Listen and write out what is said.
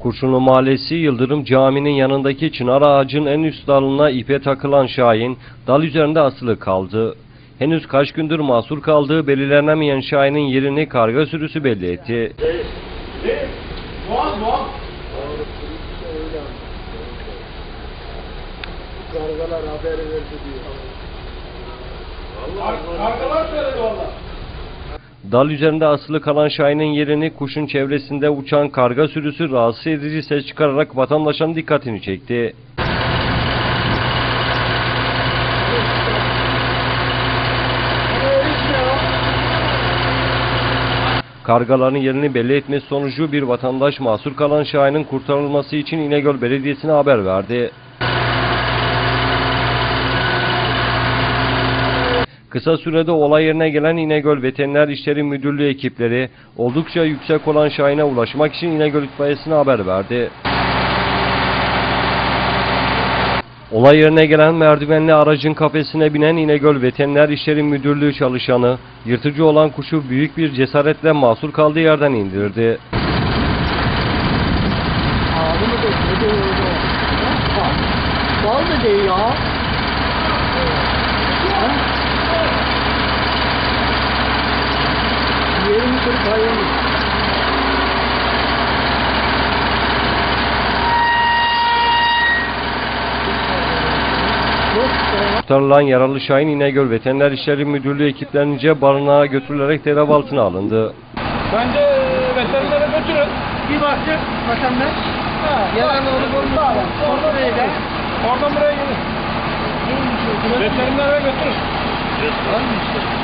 Kurşunlu Mahallesi Yıldırım Camii'nin yanındaki çınar ağacın en üst dalına ipe takılan Şahin dal üzerinde asılı kaldı. Henüz kaç gündür mahsur kaldığı belirlenemeyen Şahin'in yerini karga sürüsü belli etti. Kargalar haber verdi diyor. Kar- Kargalar söyledi valla. Dal üzerinde asılı kalan Şahin'in yerini kuşun çevresinde uçan karga sürüsü rahatsız edici ses çıkararak vatandaşın dikkatini çekti. Kargaların yerini belli etmesi sonucu bir vatandaş mahsur kalan Şahin'in kurtarılması için İnegöl Belediyesi'ne haber verdi. Kısa sürede olay yerine gelen İnegöl Veteriner İşleri Müdürlüğü ekipleri oldukça yüksek olan Şahin'e ulaşmak için İnegöl itfaiyesine haber verdi. Olay yerine gelen merdivenli aracın kafesine binen İnegöl Veteriner İşleri Müdürlüğü çalışanı yırtıcı olan kuşu büyük bir cesaretle mahsur kaldığı yerden indirdi. Ağzını da Kurtarılan yaralı Şahin İnegöl Veteriner İşleri Müdürlüğü ekiplerince barınağa götürülerek tedavi altına alındı. Bence veterinere götürün. bir baktık vatandaş. Yalan olup olmadı. Orada buraya gel. Oradan buraya gelin. Veterinere götürün. Bir